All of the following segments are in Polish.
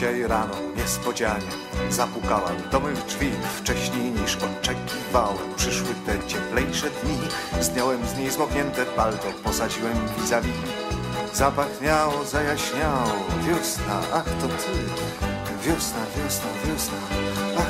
Dzisiaj rano niespodzianie. Zapukałem do mych drzwi Wcześniej niż oczekiwałem. Przyszły te cieplejsze dni. Zdjąłem z niej zmoknięte palto Posadziłem vis-a-vis. Zapachniało, zajaśniało. Wiosna, ach to ty. Wiosna, wiosna, wiosna. Ach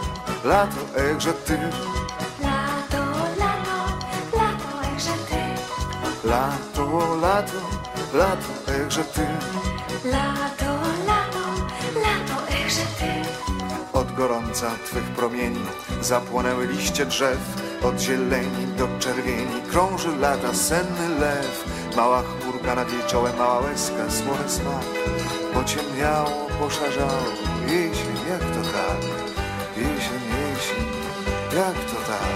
lato, echże ty, Lato, lato, lato, echże ty. lato, lato, lato, echże ty. Lato, lato, lato, echże ty. Od gorąca twych promieni zapłonęły liście drzew, od zieleni do czerwieni krąży lata senny lew. Mała chmurka nad jej czołem, mała łezka, słony smak. Pociemniało, poszarzało, jesień, jak to tak? Jak to tak?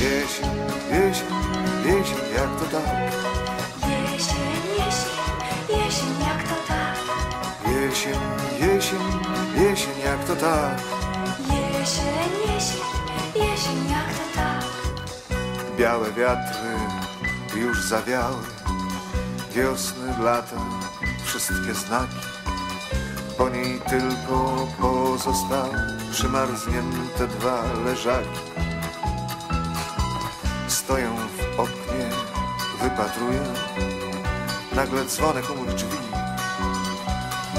Jesień, jesień, jesień, jak to tak? Jesień, jesień, jesień, jak to tak. Jesień, jesień, jesień, jak to tak? Jesień, jesień, jesień, jak to tak. Białe wiatry już zawiały, wiosny, lata, wszystkie znaki. Po niej tylko pozostały przymarznięte dwa leżaki. Stoję w oknie, wypatruję, nagle dzwonek mych drzwi.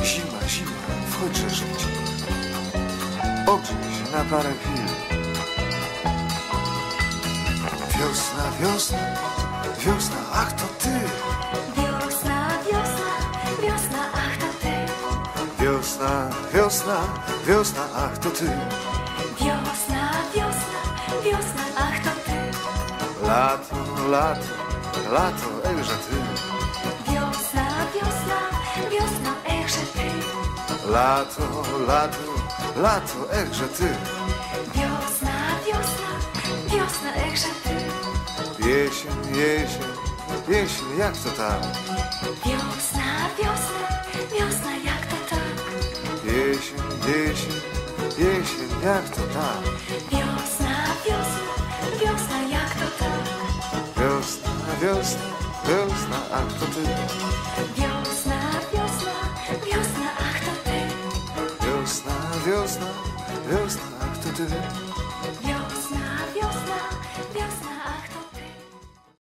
Zima, zima, wchodźże żyć. Ogrzej się na parę chwil. Wiosna, wiosna, wiosna, ach to ty. Wiosna, wiosna, wiosna, ach to ty. Wiosna, wiosna, wiosna, ach to ty. Lato, lato, lato, ejże ty. Wiosna, wiosna, wiosna, echże ty. Lato, lato, lato, ejże ty. Wiosna, wiosna, wiosna, echże ty. Jesień, jesień, jesień, jak to tak? Wiosna, wiosna, wiosna, Jesień, jesień, jak to tak? Wiosna, wiosna, wiosna, jak to tak? Wiosna, wiosna, wiosna, a kto ty? Wiosna, wiosna, wiosna, a kto ty? Wiosna, wiosna, wiosna, a kto ty? Wiosna, wiosna, wiosna.